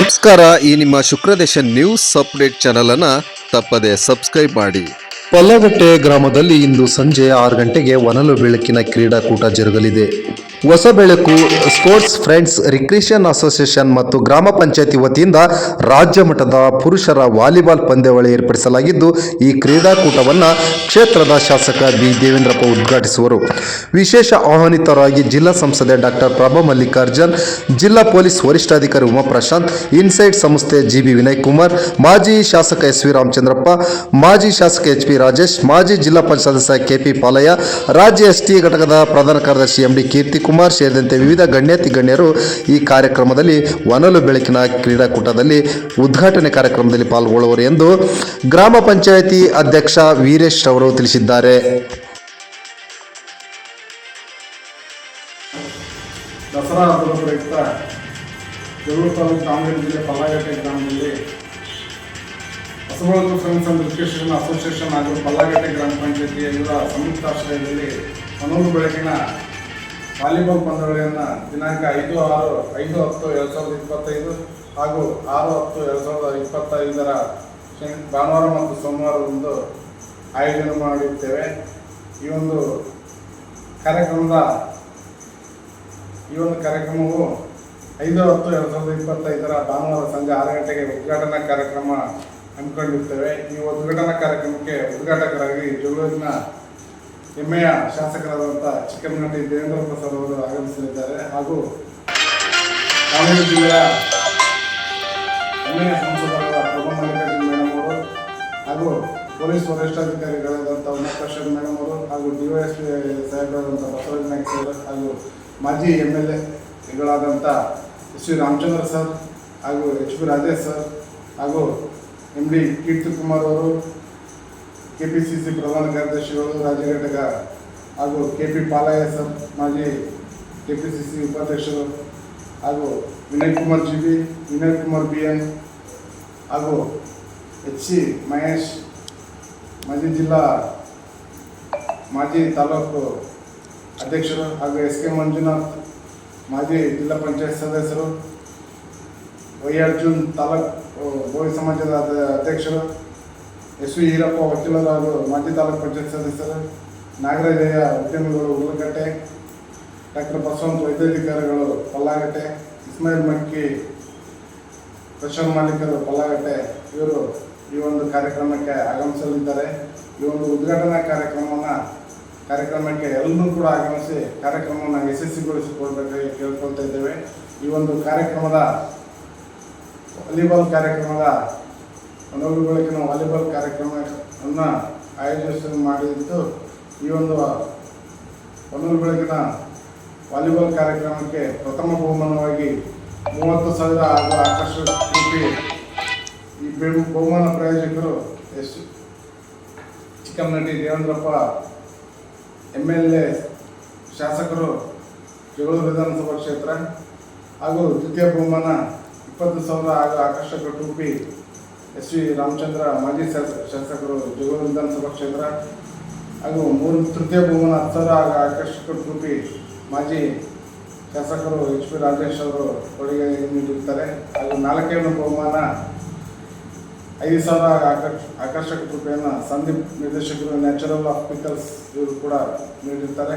ನಮಸ್ಕಾರ, ಈ ನಿಮ್ಮ ಶುಕ್ರದೇಶ ನ್ಯೂಸ್ ಅಪ್ಡೇಟ್ ಚಾನೆಲ್ ಅನ್ನ ತಪ್ಪದೆ ಸಬ್ಸ್ಕ್ರೈಬ್ ಮಾಡಿ. ಪಲ್ಲಗಟ್ಟೆ ಗ್ರಾಮದಲ್ಲಿ ಇಂದು ಸಂಜೆ ಆರು ಗಂಟೆಗೆ ಒನಲು ಬೆಳಕಿನ ಕ್ರೀಡಾಕೂಟ ಜರುಗಲಿದೆ. ಹೊಸ ಬೆಳಕು ಸ್ಪೋರ್ಟ್ಸ್ ಫ್ರೆಂಡ್ಸ್ ರಿಕ್ರಿಯೇಷನ್ ಅಸೋಸಿಯೇಷನ್ ಮತ್ತು ಗ್ರಾಮ ಪಂಚಾಯತಿ ವತಿಯಿಂದ ರಾಜ್ಯ ಮಟ್ಟದ ಪುರುಷರ ವಾಲಿಬಾಲ್ ಪಂದ್ಯಾವಳಿ ಏರ್ಪಡಿಸಲಾಗಿದ್ದು, ಈ ಕ್ರೀಡಾಕೂಟವನ್ನು ಕ್ಷೇತ್ರದ ಶಾಸಕ ಬಿ. ದೇವೇಂದ್ರಪ್ಪ ಉದ್ಘಾಟಿಸುವರು. ವಿಶೇಷ ಆಹ್ವಾನಿತರಾಗಿ ಜಿಲ್ಲಾ ಸಂಸದೆ ಡಾಕ್ಟರ್ ಪ್ರಭಾ ಮಲ್ಲಿಕಾರ್ಜುನ್, ಜಿಲ್ಲಾ ಪೊಲೀಸ್ ವರಿಷ್ಠಾಧಿಕಾರಿ ಉಮಾ ಪ್ರಶಾಂತ್, ಇನ್ಸೈಡ್ ಸಂಸ್ಥೆ ಜಿಬಿ ವಿನಯ್ ಕುಮಾರ್ ಮಾಜಿ ಶಾಸಕ ಎಸ್ ವಿ ರಾಮಚಂದ್ರಪ್ಪ, ಮಾಜಿ ಶಾಸಕ ಎಚ್ ಪಿ ರಾಜೇಶ್, ಮಾಜಿ ಜಿಲ್ಲಾ ಪಂಚಾಯತ್ ಸದಸ್ಯ ಕೆಪಿ ಪಾಲಯ್ಯ, ರಾಜ್ಯ ಎಸ್ ಟಿ ಘಟಕದ ಪ್ರಧಾನ ಕಾರ್ಯದರ್ಶಿ ಎಂಡಿ ಕೀರ್ತಿ ಕುಮಾರ್ ಸೇರಿದಂತೆ ವಿವಿಧ ಗಣ್ಯಾತಿ ಗಣ್ಯರು ಈ ಕಾರ್ಯಕ್ರಮದಲ್ಲಿ ಒನಲು ಬೆಳಕಿನ ಕ್ರೀಡಾಕೂಟದಲ್ಲಿ ಉದ್ಘಾಟನೆ ಕಾರ್ಯಕ್ರಮದಲ್ಲಿ ಪಾಲ್ಗೊಳ್ಳುವರು ಎಂದು ಗ್ರಾಮ ಪಂಚಾಯಿತಿ ಅಧ್ಯಕ್ಷ ವೀರೇಶ್ ಅವರು ತಿಳಿಸಿದ್ದಾರೆ. ದಸರಾ ಹಬ್ಬದ ಪ್ರಯುಕ್ತ ಜಗಳೂರು ತಾಲೂಕು ದಾವಣಗೆರೆ ಜಿಲ್ಲೆ ಪಲ್ಲಾಗಟ್ಟೆ ಗ್ರಾಮದಲ್ಲಿ Hosabelaku friends and education association ಹಾಗೂ ಪಲ್ಲಾಗಟ್ಟೆ ಗ್ರಾಮ ಪಂಚಾಯತಿಯ ಇವರ ಸಂಯುಕ್ತಾಶ್ರಯದಲ್ಲಿ ಹನ್ನೊಂದು ಬೆಳಕಿನ ವಾಲಿಬಾಲ್ ಪಂದ್ಯಾವಳಿಯನ್ನು ದಿನಾಂಕ ಐದು, ಆರು, ಐದು, ಹತ್ತು, ಎರಡು ಸಾವಿರದ ಇಪ್ಪತ್ತೈದು ಹಾಗೂ ಆರು, ಹತ್ತು, ಎರಡು ಸಾವಿರದ ಇಪ್ಪತ್ತೈದರ ಭಾನುವಾರ ಮತ್ತು ಸೋಮವಾರದಂದು ಆಯೋಜನೆ ಮಾಡಿರ್ತೇವೆ. ಈ ಒಂದು ಕಾರ್ಯಕ್ರಮದ, ಈ ಒಂದು ಕಾರ್ಯಕ್ರಮವು ಐದು, ಹತ್ತು, ಎರಡು ಸಾವಿರದ ಇಪ್ಪತ್ತೈದರ ಭಾನುವಾರ ಸಂಜೆ ಆರು ಗಂಟೆಗೆ ಉದ್ಘಾಟನಾ ಕಾರ್ಯಕ್ರಮ ಹಮ್ಮಿಕೊಂಡಿರ್ತೇವೆ. ಈ ಉದ್ಘಾಟನಾ ಕಾರ್ಯಕ್ರಮಕ್ಕೆ ಉದ್ಘಾಟಕರಾಗಿ ಜಗಳೂರಿನ ಹೆಮ್ಮೆಯ ಶಾಸಕರಾದಂಥ ಚಿಕ್ಕಮನಹಳ್ಳಿ ದೇವೇಂದ್ರ ಪ್ರಸಾದ್ ಅವರು ಆಗಮಿಸಲಿದ್ದಾರೆ. ಹಾಗೂ ದಾವಣಗೆರೆ ಜಿಲ್ಲೆಯ ಹೆಮ್ಮೆಯ ಸಂಸದರಾದ ಪ್ರಭು ಮಲ್ಲಿಕಾರ್ಜುನ ಮೇಡಮ್ ಅವರು ಹಾಗೂ ಪೊಲೀಸ್ ವರಿಷ್ಠಾಧಿಕಾರಿಗಳಾದಂಥ ಉಮಾಪ್ರಸಾದ್ ಮೇಡಮ್ ಅವರು ಹಾಗೂ ಡಿವೈಎಸ್ಪಿ ಸಾಹೇಬರಾದಂಥ ಬಸವರಾಜ ನಾಯ್ಕ ಸರ್ ಹಾಗೂ ಮಾಜಿ ಎಂ ಎಲ್ ಎಗಳಾದಂಥ ಎಸ್ ವಿ ರಾಮಚಂದ್ರ ಸರ್ ಹಾಗೂ ಎಚ್ ಪಿ ರಾಜೇಶ್ ಸರ್ ಹಾಗೂ ಎಂ ಡಿ ಕೀರ್ತಿ ಕುಮಾರ್ ಅವರು ಕೆ ಪಿ ಸಿ ಸಿ ಪ್ರಧಾನ ಕಾರ್ಯದರ್ಶಿಗಳು ರಾಜ್ಯ ಘಟಕ ಹಾಗೂ ಕೆ ಪಿ ಪಾಲಯ್ಯ ಸರ್, ಮಾಜಿ ಕೆ ಪಿ ಸಿ ಸಿ ಉಪಾಧ್ಯಕ್ಷರು ಹಾಗೂ Vinay Kumar G B Vinay Kumar B N ಹಾಗೂ ಎಚ್ ಸಿ ಮಹೇಶ್, ಮಾಜಿ ಜಿಲ್ಲಾ ಮಾಜಿ ತಾಲೂಕು ಅಧ್ಯಕ್ಷರು ಹಾಗೂ ಎಸ್ ಕೆ ಮಂಜುನಾಥ್, ಮಾಜಿ ಜಿಲ್ಲಾ ಪಂಚಾಯತ್ ಸದಸ್ಯರು, ವೈ ಅರ್ಜುನ್ ತಾಲೂಕು ಭೋವಿ ಸಮಾಜದ ಅಧ್ಯಕ್ಷರು ಎಸ್ ವಿ ಈರಪ್ಪ ವಕೀಲರಾದರು ಮಾಜಿ ತಾಲೂಕು ಪಂಚಾಯತ್ ಸದಸ್ಯರು, ನಾಗರಾಜಯ್ಯ ಉದ್ಯಮಿಗಳು ಉರ್ಲಗಟ್ಟೆ ಡಾಕ್ಟರ್ ಬಸವಂತ ವೈದ್ಯಾಧಿಕಾರಿಗಳು ಪಲ್ಲಾಗಟ್ಟೆ, ಇಸ್ಮಾಯಿಲ್ ಮಕ್ಕಿ, ಪ್ರಶಾಂತ್ ಮಾಲೀಕರು ಪಲ್ಲಾಗಟ್ಟೆ, ಇವರು ಈ ಒಂದು ಕಾರ್ಯಕ್ರಮಕ್ಕೆ ಆಗಮಿಸಲಿದ್ದಾರೆ. ಈ ಒಂದು ಉದ್ಘಾಟನಾ ಕಾರ್ಯಕ್ರಮನ ಕಾರ್ಯಕ್ರಮಕ್ಕೆ ಎಲ್ಲರೂ ಕೂಡ ಆಗಮಿಸಿ ಕಾರ್ಯಕ್ರಮವನ್ನು ಯಶಸ್ವಿಗೊಳಿಸಿಕೊಳ್ಬೇಕಾಗಿ ಕೇಳ್ಕೊಳ್ತಾ ಇದ್ದೇವೆ. ಈ ಒಂದು ಕಾರ್ಯಕ್ರಮದ, ವಾಲಿಬಾಲ್ ಕಾರ್ಯಕ್ರಮದ ಒಂದೊಂದು ಬೆಳಕಿನ ವಾಲಿಬಾಲ್ ಕಾರ್ಯಕ್ರಮವನ್ನು ಆಯೋಜಿಸಿ ಮಾಡಿದ್ದು ಈ ಒಂದು ಒಂದೊಂದು ಬೆಳಕಿನ ವಾಲಿಬಾಲ್ ಕಾರ್ಯಕ್ರಮಕ್ಕೆ ಪ್ರಥಮ ಬಹುಮಾನವಾಗಿ ಮೂವತ್ತು ಸಾವಿರ ಹಾಗೂ ಆಕರ್ಷಕ ಈ ಬಹುಮಾನ ಪ್ರಾಯೋಜಕರು S Chikkammanati Devendrappa, M L A, ಶಾಸಕರು ಜಗಳೂರು ವಿಧಾನಸಭಾ ಕ್ಷೇತ್ರ ಹಾಗೂ ದ್ವಿತೀಯ ಬಹುಮಾನ ಇಪ್ಪತ್ತು ಸಾವಿರ ಹಾಗೂ ಆಕರ್ಷಕ ಟೋಪಿ ಎಸ್ ವಿ ರಾಮಚಂದ್ರ ಮಾಜಿ ಶಾಸ- ಶಾಸಕರು ಜಗಳೂರು ವಿಧಾನಸಭಾ ಕ್ಷೇತ್ರ ಹಾಗೂ ಮೂರು ತೃತೀಯ ಭೂಮನ ಹತ್ತು ಸಾವಿರ ಹಾಗೂ ಆಕರ್ಷಕ ರೂಪಿ ಮಾಜಿ ಶಾಸಕರು ಎಚ್ ಪಿ ರಾಜೇಶ್ ಅವರು ಕೊಡುಗೆ ನೀಡಿರ್ತಾರೆ ಹಾಗೂ ನಾಲ್ಕನೇ ಬಹುಮಾನ ಐದು ಸಾವಿರ ಆಕರ್ಷ, ಆಕರ್ಷಕ ರೂಪಾಯಿಯನ್ನು ಸಂದೀಪ್ ನಿರ್ದೇಶಕರು ನ್ಯಾಚುರಲ್ ಆಫ್ ಪಿಕಲ್ಸ್ ಇವರು ಕೂಡ ನೀಡಿರ್ತಾರೆ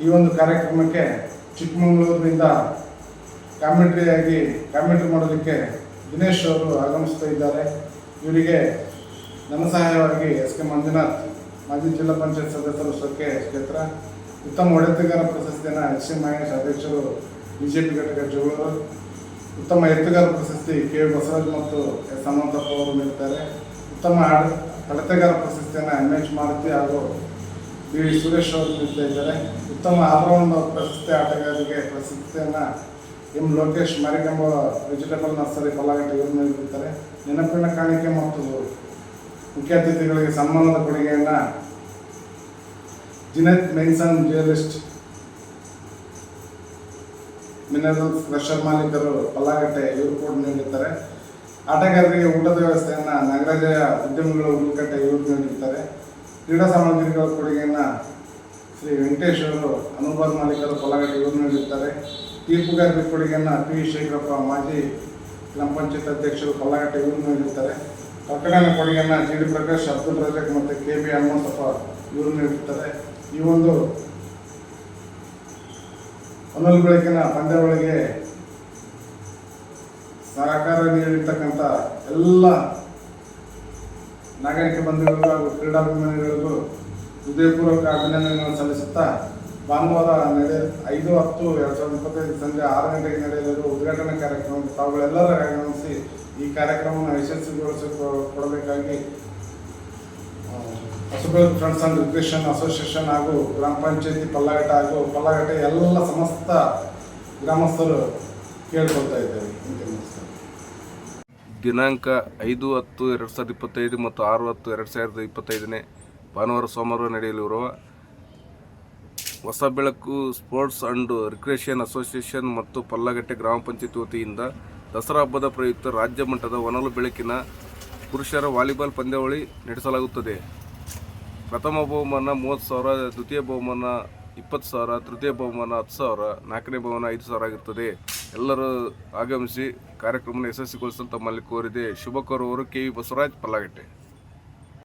ಈ ಒಂದು ಕಾರ್ಯಕ್ರಮಕ್ಕೆ ಚಿಕ್ಕಮಗಳೂರಿನಿಂದ ಕಾಮೆಂಟ್ರಿಯಾಗಿ ಕಾಮೆಂಟ್ರಿ ಮಾಡೋದಕ್ಕೆ ದಿನೇಶ್ ಅವರು ಆಗಮಿಸ್ತಾ ಇದ್ದಾರೆ. ಇವರಿಗೆ ಧನಸಹಾಯವಾಗಿ ಎಸ್ ಕೆ ಮಂಜುನಾಥ್, ಮಾಜಿ ಜಿಲ್ಲಾ ಪಂಚಾಯತ್ ಸದಸ್ಯರು ಸೊಕ್ಕೆ ಕ್ಷೇತ್ರ ಉತ್ತಮ ಒಡೆತಗಾರ ಪ್ರಶಸ್ತಿಯನ್ನು ಎಚ್ ಎಂ ಮಹೇಶ್ ಅಧ್ಯಕ್ಷರು, ಬಿಜೆಪಿ ಘಟಕ ಜಗಳೂರು ಉತ್ತಮ ಎತ್ತುಗಾರ ಪ್ರಶಸ್ತಿ ಕೆ ಬಸವರಾಜ್ ಮತ್ತು ಎಸ್ ಹನುಮಂತಪ್ಪ ಅವರು ನೀಡುತ್ತಾರೆ ಉತ್ತಮ ಆಡ ಅಳತೆಗಾರ ಪ್ರಶಸ್ತಿಯನ್ನು ಎಂ ಎಚ್ ಮಾರುತಿ ಹಾಗೂ ಬಿ ವಿ ಸುರೇಶ್ ಅವರು ನೀಡ್ತಾ ಇದ್ದಾರೆ. ಉತ್ತಮ ಆಭರಣ ಪ್ರಶಸ್ತಿ ಆಟಗಾರರಿಗೆ ಪ್ರಶಸ್ತಿಯನ್ನು M Lokesh Marikamba vegetable nursery Pallagatte ಇವರು ನೀಡಿರುತ್ತಾರೆ ನೆನಪಿನ ಕಾಣಿಕೆ ಮತ್ತು ಮುಖ್ಯ ಅತಿಥಿಗಳಿಗೆ ಸನ್ಮಾನದ ಕೊಡುಗೆಯನ್ನು ಜಿನೆತ್ ಮೆನ್ಸನ್ ಜ್ಯುವೆಲಿಸ್ಟ್ ಮಿನರಲ್ ಕ್ರಷರ್ ಮಾಲೀಕರು ಪಲ್ಲಾಗಟ್ಟೆ ಇವರು ಕೂಡ ನೀಡಿರ್ತಾರೆ. ಆಟಗಾರರಿಗೆ ಊಟದ ವ್ಯವಸ್ಥೆಯನ್ನು ನಾಗರಾಜಯ ಉದ್ಯಮಿಗಳು ಉಳ್ಕಟ್ಟೆ ಇವರು ನೀಡಿರ್ತಾರೆ. ಕ್ರೀಡಾ ಸಾಮಗ್ರಿಗಳ ಕೊಡುಗೆಯನ್ನು ಶ್ರೀ ವೆಂಕಟೇಶ್ವರರು ಅನುಭವ ಮಾಲೀಕರು ಪಲ್ಲಾಗಟ್ಟೆ ಇವರು ನೀಡಿರ್ತಾರೆ. ತೀರ್ಪುಗಾರರ ಕೊಡುಗೆಯನ್ನು ಪಿ. ಶೇಖರಪ್ಪ ಮಾಜಿ ಗ್ರಾಮ ಪಂಚಾಯತ್ ಅಧ್ಯಕ್ಷರು ಪಲ್ಲಾಗಟ್ಟೆ ಇವರು ನೀಡಿರ್ತಾರೆ ಕಟ್ಟಡನ ಕೊಡುಗೆಯನ್ನು ಜಿ. ಡಿ. ಪ್ರಕಾಶ್, ಅಬ್ದುಲ್ ರಜಕ್ ಮತ್ತು ಕೆ. ಬಿ. ಹನುಮಂತಪ್ಪ ಇವರು ನೀಡಿರ್ತಾರೆ ಈ ಒಂದು ಹೊನಲು ಬೆಳಕಿನ ಪಂದ್ಯಾವಳಿಗೆ ಸಹಕಾರ ನೀಡಿರ್ತಕ್ಕಂಥ ಎಲ್ಲ ನಾಗರಿಕ ಬಂಧುಗಳು ಹಾಗೂ ಕ್ರೀಡಾಭಿಮಾನಿಗಳಿಗೂ ಹೃದಯಪೂರ್ವಕ ಅಭಿನಂದನೆಗಳನ್ನು ಸಲ್ಲಿಸುತ್ತಾ ಭಾನುವಾರ ನಡೆ ಐದು ಹತ್ತು ಎರಡು ಸಾವಿರದ ಇಪ್ಪತ್ತೈದು ಸಂಜೆ ಆರು ಗಂಟೆಗೆ ನಡೆಯಲಿರುವ ಉದ್ಘಾಟನಾ ಕಾರ್ಯಕ್ರಮ, ತಾವುಗಳೆಲ್ಲರ ಆಗಮಿಸಿ ಈ ಕಾರ್ಯಕ್ರಮವನ್ನು ಯಶಸ್ವಿಗೊಳಿಸಿ ಕೊಡಬೇಕಾಗಿ Hosabelaku friends and education association ಹಾಗೂ ಗ್ರಾಮ ಪಂಚಾಯತಿ ಪಲ್ಲಘಟ್ಟ ಹಾಗೂ ಪಲ್ಲಘಟ್ಟ ಎಲ್ಲ ಸಮಸ್ತ ಗ್ರಾಮಸ್ಥರು ಕೇಳ್ಕೊಳ್ತಾ ಇದ್ದೇವೆ ದಿನಾಂಕ ಐದು ಹತ್ತು ಎರಡು ಸಾವಿರದ ಇಪ್ಪತ್ತೈದು ಮತ್ತು ಆರು ಹತ್ತು ಎರಡು ಸಾವಿರದ ಇಪ್ಪತ್ತೈದನೇ ಭಾನುವಾರ ಸೋಮವಾರ ನಡೆಯಲಿರುವ ಹೊಸ ಬೆಳಕು, ಸ್ಪೋರ್ಟ್ಸ್ ಅಂಡ್ ರಿಕ್ರಿಯೇಷನ್ ಅಸೋಸಿಯೇಷನ್ ಮತ್ತು ಪಲ್ಲಗಟ್ಟೆ ಗ್ರಾಮ ಪಂಚಾಯತಿ ವತಿಯಿಂದ ದಸರಾ ಹಬ್ಬದ ಪ್ರಯುಕ್ತ ರಾಜ್ಯ ಮಟ್ಟದ ಒನಲು ಬೆಳಕಿನ ಪುರುಷರ ವಾಲಿಬಾಲ್ ಪಂದ್ಯಾವಳಿ ನಡೆಸಲಾಗುತ್ತದೆ. ಪ್ರಥಮ ಬಹುಮಾನ ಮೂವತ್ತು ಸಾವಿರ, ದ್ವಿತೀಯ ಬಹುಮಾನ ಇಪ್ಪತ್ತು ಸಾವಿರ, ತೃತೀಯ ಬಹುಮಾನ ಹತ್ತು ಸಾವಿರ, ನಾಲ್ಕನೇ ಬಹುಮಾನ ಐದು ಸಾವಿರ ಆಗಿರ್ತದೆ ಎಲ್ಲರೂ ಆಗಮಿಸಿ ಕಾರ್ಯಕ್ರಮ ಯಶಸ್ವಿಗೊಳಿಸಲು ತಮ್ಮಲ್ಲಿ ಕೋರಿದೆ. ಶುಭ ಕೋರುವವರು ಕೆ ವಿ ಬಸವರಾಜ್ ಪಲ್ಲಗಟ್ಟೆ.